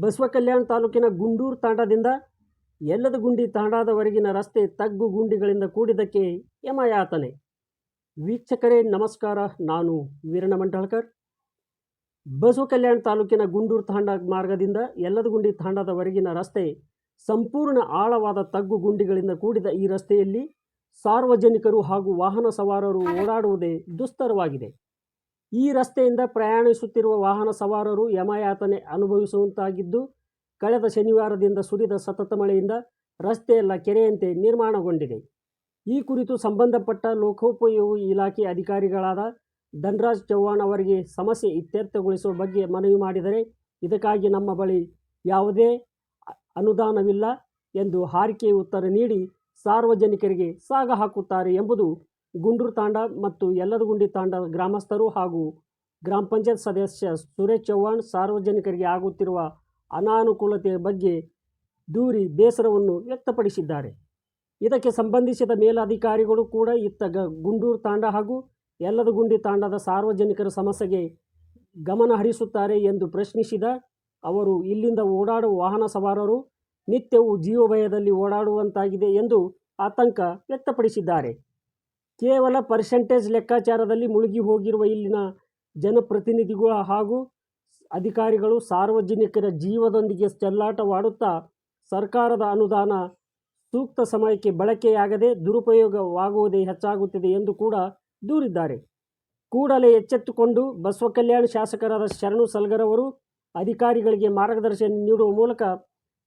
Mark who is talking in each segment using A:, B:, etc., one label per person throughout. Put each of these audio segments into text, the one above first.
A: ಬಸವ ಕಲ್ಯಾಣ ತಾಲೂಕಿನ ಗುಂಡೂರು ತಾಂಡದಿಂದ ಯಲ್ಲದಗುಂಡಿ ತಾಂಡಾದವರೆಗಿನ ರಸ್ತೆ ತಗ್ಗು ಗುಂಡಿಗಳಿಂದ ಕೂಡಿದ್ದಕ್ಕೆ ಯಮಯಾತನೆ. ವೀಕ್ಷಕರೇ, ನಮಸ್ಕಾರ. ನಾನು ವೀರಣ ಮಂಡಳ್ಕರ್ ಬಸವ ಕಲ್ಯಾಣ ತಾಲೂಕಿನ ಗುಂಡೂರು ತಾಂಡ ಮಾರ್ಗದಿಂದ ಎಲ್ಲದಗುಂಡಿ ತಾಂಡದವರೆಗಿನ ರಸ್ತೆ ಸಂಪೂರ್ಣ ಆಳವಾದ ತಗ್ಗು ಗುಂಡಿಗಳಿಂದ ಕೂಡಿದ ಈ ರಸ್ತೆಯಲ್ಲಿ ಸಾರ್ವಜನಿಕರು ಹಾಗೂ ವಾಹನ ಸವಾರರು ಓಡಾಡುವುದೇ ದುಸ್ತರವಾಗಿದೆ. ಈ ರಸ್ತೆಯಿಂದ ಪ್ರಯಾಣಿಸುತ್ತಿರುವ ವಾಹನ ಸವಾರರು ಯಮಯಾತನೆ ಅನುಭವಿಸುವಂತಾಗಿದ್ದು, ಕಳೆದ ಶನಿವಾರದಿಂದ ಸುರಿದ ಸತತ ಮಳೆಯಿಂದ ರಸ್ತೆಯೆಲ್ಲ ಕೆರೆಯಂತೆ ನಿರ್ಮಾಣಗೊಂಡಿದೆ. ಈ ಕುರಿತು ಸಂಬಂಧಪಟ್ಟ ಲೋಕೋಪಯೋಗಿ ಇಲಾಖೆ ಅಧಿಕಾರಿಗಳಾದ ಧನ್ರಾಜ್ ಚೌಹಾಣ್ ಅವರಿಗೆ ಸಮಸ್ಯೆ ಇತ್ಯರ್ಥಗೊಳಿಸುವ ಬಗ್ಗೆ ಮನವಿ ಮಾಡಿದರೆ, ಇದಕ್ಕಾಗಿ ನಮ್ಮ ಬಳಿ ಯಾವುದೇ ಅನುದಾನವಿಲ್ಲ ಎಂದು ಹಾರಿಕೆ ಉತ್ತರ ನೀಡಿ ಸಾರ್ವಜನಿಕರಿಗೆ ಸಾಗ ಹಾಕುತ್ತಾರೆ ಎಂಬುದು ಗುಂಡೂರು ತಾಂಡ ಮತ್ತು ಯಲ್ಲದಗುಂಡಿ ತಾಂಡ ಗ್ರಾಮಸ್ಥರು ಹಾಗೂ ಗ್ರಾಮ ಪಂಚಾಯತ್ ಸದಸ್ಯ ಸುರೇಶ್ ಚೌಹಾಣ್ ಸಾರ್ವಜನಿಕರಿಗೆ ಆಗುತ್ತಿರುವ ಅನಾನುಕೂಲತೆಯ ಬಗ್ಗೆ ದೂರಿ, ಬೇಸರವನ್ನು ವ್ಯಕ್ತಪಡಿಸಿದ್ದಾರೆ. ಇದಕ್ಕೆ ಸಂಬಂಧಿಸಿದ ಮೇಲಧಿಕಾರಿಗಳು ಕೂಡ ಇತ್ತ ಗುಂಡೂರು ತಾಂಡ ಹಾಗೂ ಯಲ್ಲದಗುಂಡಿ ತಾಂಡದ ಸಾರ್ವಜನಿಕರ ಸಮಸ್ಯೆಗೆ ಗಮನ ಹರಿಸುತ್ತಾರೆ ಎಂದು ಪ್ರಶ್ನಿಸಿದ ಅವರು, ಇಲ್ಲಿಂದ ಓಡಾಡುವ ವಾಹನ ಸವಾರರು ನಿತ್ಯವೂ ಜೀವಭಯದಲ್ಲಿ ಓಡಾಡುವಂತಾಗಿದೆ ಎಂದು ಆತಂಕ ವ್ಯಕ್ತಪಡಿಸಿದ್ದಾರೆ. ಕೇವಲ ಪರ್ಸೆಂಟೇಜ್ ಲೆಕ್ಕಾಚಾರದಲ್ಲಿ ಮುಳುಗಿ ಹೋಗಿರುವ ಇಲ್ಲಿನ ಜನಪ್ರತಿನಿಧಿಗಳು ಹಾಗೂ ಅಧಿಕಾರಿಗಳು ಸಾರ್ವಜನಿಕರ ಜೀವದೊಂದಿಗೆ ಚೆಲ್ಲಾಟವಾಡುತ್ತಾ ಸರ್ಕಾರದ ಅನುದಾನ ಸೂಕ್ತ ಸಮಯಕ್ಕೆ ಬಳಕೆಯಾಗದೆ ದುರುಪಯೋಗವಾಗುವುದೇ ಹೆಚ್ಚಾಗುತ್ತಿದೆ ಎಂದು ಕೂಡ ದೂರಿದ್ದಾರೆ. ಕೂಡಲೇ ಎಚ್ಚೆತ್ತುಕೊಂಡು ಬಸವ ಕಲ್ಯಾಣ ಶಾಸಕರಾದ ಶರಣು ಸಲ್ಗರವರು ಅಧಿಕಾರಿಗಳಿಗೆ ಮಾರ್ಗದರ್ಶನ ನೀಡುವ ಮೂಲಕ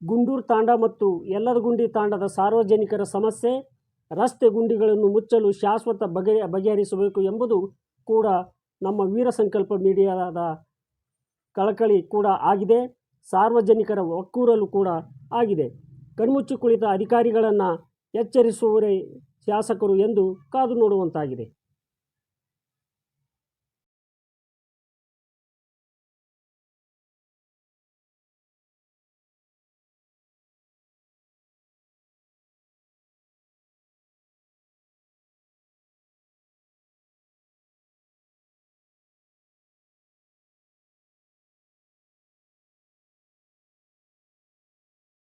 A: ಗುಂಡೂರು ತಾಂಡ ಮತ್ತು ಯಲ್ಲದಗುಂಡಿ ತಾಂಡದ ಸಾರ್ವಜನಿಕರ ಸಮಸ್ಯೆ ರಸ್ತೆ ಗುಂಡಿಗಳನ್ನು ಮುಚ್ಚಲು ಶಾಶ್ವತ ಬಗೆ ಬಗೆಹರಿಸಬೇಕು ಎಂಬುದು ಕೂಡ ನಮ್ಮ ವೀರ ಸಂಕಲ್ಪ ಮೀಡಿಯಾದ ಕಳಕಳಿ ಕೂಡ ಆಗಿದೆ. ಸಾರ್ವಜನಿಕರ ಒಕ್ಕೂರಲು ಕೂಡ ಆಗಿದೆ. ಕಣ್ಮುಚ್ಚಿ ಕುಳಿತ ಅಧಿಕಾರಿಗಳನ್ನು ಎಚ್ಚರಿಸುವರೇ ಶಾಸಕರು ಎಂದು ಕಾದು ನೋಡುವಂತಾಗಿದೆ.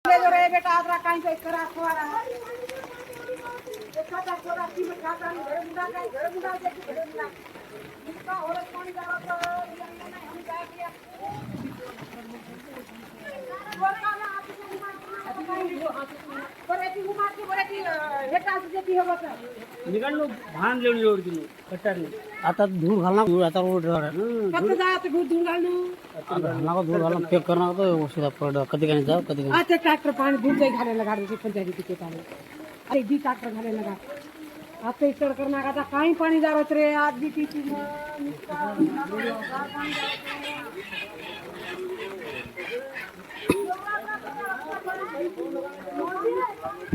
B: બેટા આદરા કાઈ કઈ કરા ખવાના દેખાતા છોરા કી ઇસકા ઓરસ પાણી દાવા તો
A: निघालो भान लेऊन जोड दिलो कट्टाने
C: आता धूळ घालणार धूळ आता रोड घालणार धूळ घालणार चेक करणार होतं व्यवस्थित आपण कधी काही जाऊ कधी काही
B: आता ट्रॅक्टर पाणी धूळ जाई घालायला गाडीचे पंचायती तिकीट आले अरे बी ट्रॅक्टर घालायला गाड आता इतर करणार आता काही पाणी जावत रे आज बी तिची Thank you.